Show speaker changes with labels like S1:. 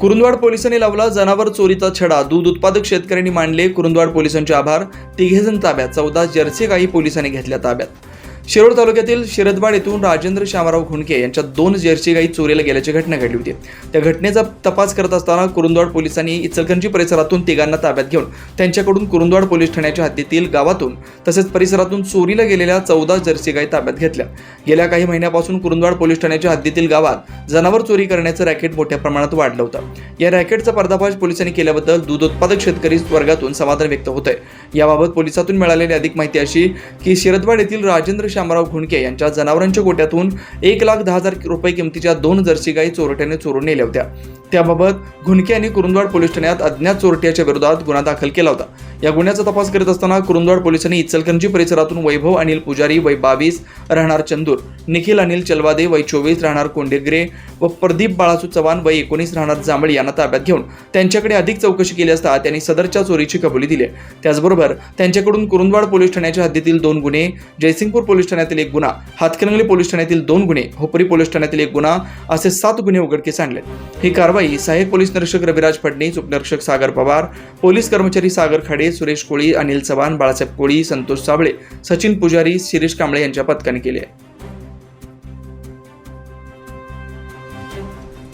S1: कुरुंदवाड पोलिसांनी लावला जनावर चोरीचा छडा. दूध उत्पादक शेतकऱ्यांनी मांडले. कुरुंदवाड पोलिसांचे आभार. तिघेजण ताब्यात. चौदा जर्सी गायी पोलिसांनी घेतल्या ताब्यात. शिरोळ तालुक्यातील शिरदवाड येथून राजेंद्र श्यामराव खुंडके यांच्या दोन जर्सी गाई चोरीला गेल्याची घटना घडली होती. त्या घटनेचा तपास करत असताना कुरुंदवाड पोलिसांनी इचलकरंजी परिसरातून तिघांना ताब्यात घेऊन त्यांच्याकडून कुरुंदवाड पोलीस ठाण्याच्या हद्दीतील गावातून तसेच परिसरातून चोरीला गेलेल्या चौदा जर्सी गाई ताब्यात घेतल्या. गेल्या काही महिन्यापासून कुरुंदवाड पोलीस ठाण्याच्या हद्दीतील गावात जनावर चोरी करण्याचं रॅकेट मोठ्या प्रमाणात वाढलं होतं. या रॅकेटचा पर्दाफाश पोलिसांनी केल्याबद्दल दूध उत्पादक शेतकरी वर्गातून समाधान व्यक्त होत आहे याबाबत पोलिसातून मिळालेली अधिक माहिती अशी की शिरदवाड येथील राजेंद्र शामराव खुणके यांच्या जनावरांच्या गोट्यातून एक लाख दहा हजार रुपये किमतीच्या दोन जर्सी गायी चोरट्याने चोरून नेल्या होत्या. त्याबाबत घुनके यांनी कुरुंदवाड पोलीस ठाण्यात अज्ञात चोरट्याच्या विरोधात गुन्हा दाखल केला होता. या गुन्ह्याचा तपास करीत असताना कुरुंदवाड पोलिसांनी इचलकरंजी परिसरातून वैभव अनिल पुजारी वय बावीस राहणार चंदूर निखिल अनिल चलवादे वय चोवीस राहणार कोंडेग्रे व प्रदीप बाळासू चव्हाण वय एकोणीस राहणार जांभळी यांना ताब्यात घेऊन त्यांच्याकडे अधिक चौकशी केली असता त्यांनी सदरच्या चोरीची कबुली दिली त्याचबरोबर त्यांच्याकडून कुरुंदवाड पोलीस ठाण्याच्या हद्दीतील दोन गुन्हे जयसिंगपूर पोलीस ठाण्यातील एक गुन्हा हातकणंगले पोलीस ठाण्यातील दोन गुन्हे होपरी पोलीस ठाण्यातील एक गुन्हा असे सात गुन्हे उघडकीस आणले ही कारवाई सहाय्यक पोलीस निरीक्षक रविराज फडणीस उपनिरीक्षक सागर पवार पोलीस कर्मचारी सागर खाडे सुरेश कोळी अनिल चव्हाण बाळासाहेब कोळी संतोष साबळे सचिन पुजारी शिरीष कांबळे यांच्या पथकाने केली आहे.